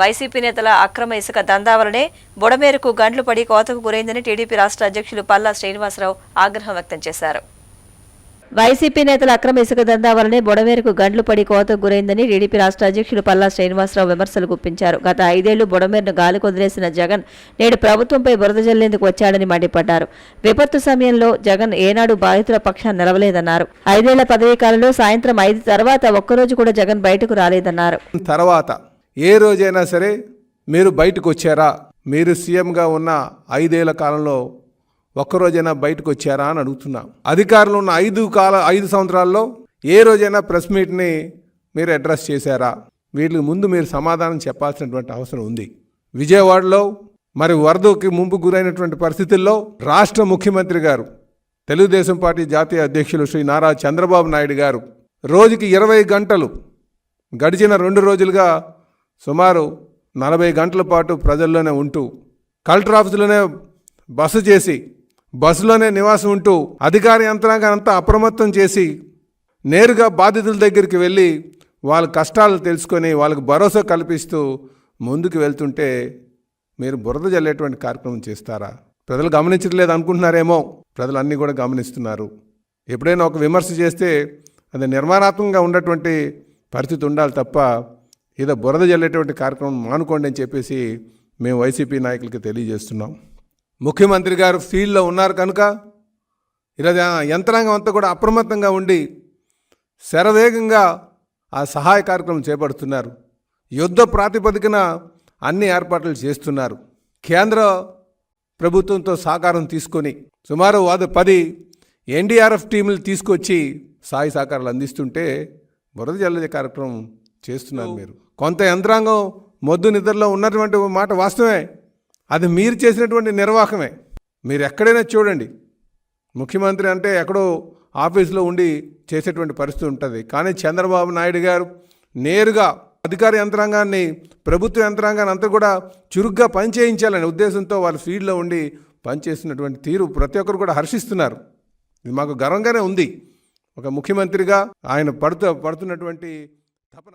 YCP నేతల అక్రమ ఇసుక దందా వలనే బుడమేరకు గండ్లు పడి కోతకు గురైందని టీడీపీ రాష్ట్ర అధ్యక్షులు పల్లా శ్రీనివాసరావు ఆగ్రహం వ్యక్తం చేశారు. వైసీపీ నేతల అక్రమ ఇసుక దందా వలనే బుడమేరకు గండ్లు పడి కోతకు గురైందని టీడీపీ రాష్ట్ర అధ్యక్షులు పల్లా శ్రీనివాసరావు విమర్శలు గుప్పించారు. గత ఐదేళ్ళు బుడమేరును గాలి కొదిలేసిన జగన్ నేడు ప్రభుత్వంపై బురద జల్లేందుకు వచ్చాడని మండిపడ్డారు. విపత్తు సమయంలో జగన్ ఏనాడు బాధితుల పక్షాన్ని నిలవలేదన్నారు. ఐదేళ్ళ పదవీ కాలంలో సాయంత్రం ఐదు తర్వాత ఒక్కరోజు కూడా జగన్ బయటకు రాలేదన్నారు. తర్వాత ఏ రోజైనా సరే మీరు బయటకు వచ్చారా మీరు సీఎంగా ఉన్న ఐదేళ్ళ కాలంలో ఒక్కరోజైనా బయటకు వచ్చారా అని అడుగుతున్నా. అధికారులు ఉన్న ఐదు కాల ఐదు సంవత్సరాల్లో ఏ రోజైనా ప్రెస్ మీట్ని మీరు అడ్రస్ చేశారా? వీటికి ముందు మీరు సమాధానం చెప్పాల్సినటువంటి అవసరం ఉంది. విజయవాడలో మరి వరదకి ముంపు గురైనటువంటి పరిస్థితుల్లో రాష్ట్ర ముఖ్యమంత్రి గారు తెలుగుదేశం పార్టీ జాతీయ అధ్యక్షులు శ్రీ నారా చంద్రబాబు నాయుడు గారు రోజుకి ఇరవై గంటలు గడిచిన రెండు రోజులుగా సుమారు నలభై గంటల పాటు ప్రజల్లోనే ఉంటూ కలెక్టర్ ఆఫీసులోనే బస్సు చేసి బస్సులోనే నివాసం ఉంటూ అధికార యంత్రాంగం అంతా అప్రమత్తం చేసి నేరుగా బాధితుల దగ్గరికి వెళ్ళి వాళ్ళ కష్టాలు తెలుసుకొని వాళ్ళకి భరోసా కల్పిస్తూ ముందుకు వెళ్తుంటే మీరు బురద జల్లేటువంటి కార్యక్రమం చేస్తారా? ప్రజలు గమనించట్లేదు అనుకుంటున్నారేమో. ప్రజలు అన్నీ కూడా గమనిస్తున్నారు. ఎప్పుడైనా ఒక విమర్శ చేస్తే అది నిర్మాణాత్మకంగా ఉన్నటువంటి పరిస్థితి ఉండాలి తప్ప ఏదో బురద జల్లేటువంటి కార్యక్రమం మానుకోండి అని చెప్పేసి మేము వైసీపీ నాయకులకి తెలియజేస్తున్నాం. ముఖ్యమంత్రి గారు ఫీల్డ్లో ఉన్నారు కనుక ఈరోజు ఆ యంత్రాంగం అంతా కూడా అప్రమత్తంగా ఉండి శరవేగంగా ఆ సహాయ కార్యక్రమం చేపడుతున్నారు. యుద్ధ ప్రాతిపదికన అన్ని ఏర్పాట్లు చేస్తున్నారు. కేంద్ర ప్రభుత్వంతో సహకారం తీసుకొని సుమారు వాద పది ఎన్డీఆర్ఎఫ్ టీములు తీసుకొచ్చి సాయి సహకారాలు అందిస్తుంటే బురద జల్లే కార్యక్రమం చేస్తున్నారు మీరు. కొంత యంత్రాంగం మొద్దు నిద్రలో ఉన్నటువంటి మాట వాస్తవమే. అది మీరు చేసినటువంటి నిర్వాహకమే. మీరు ఎక్కడైనా చూడండి. ముఖ్యమంత్రి అంటే ఎక్కడో ఆఫీసులో ఉండి చేసేటువంటి పరిస్థితి ఉంటుంది. కానీ చంద్రబాబు నాయుడు గారు నేరుగా అధికార యంత్రాంగాన్ని ప్రభుత్వ యంత్రాంగాన్ని అంతా కూడా చురుగ్గా పనిచేయించాలనే ఉద్దేశంతో వాళ్ళ ఫీల్డ్లో ఉండి పనిచేస్తున్నటువంటి తీరు ప్రతి ఒక్కరు కూడా హర్షిస్తున్నారు. ఇది మాకు గర్వంగానే ఉంది. ఒక ముఖ్యమంత్రిగా ఆయన పడుతూ పడుతున్నటువంటి తపన.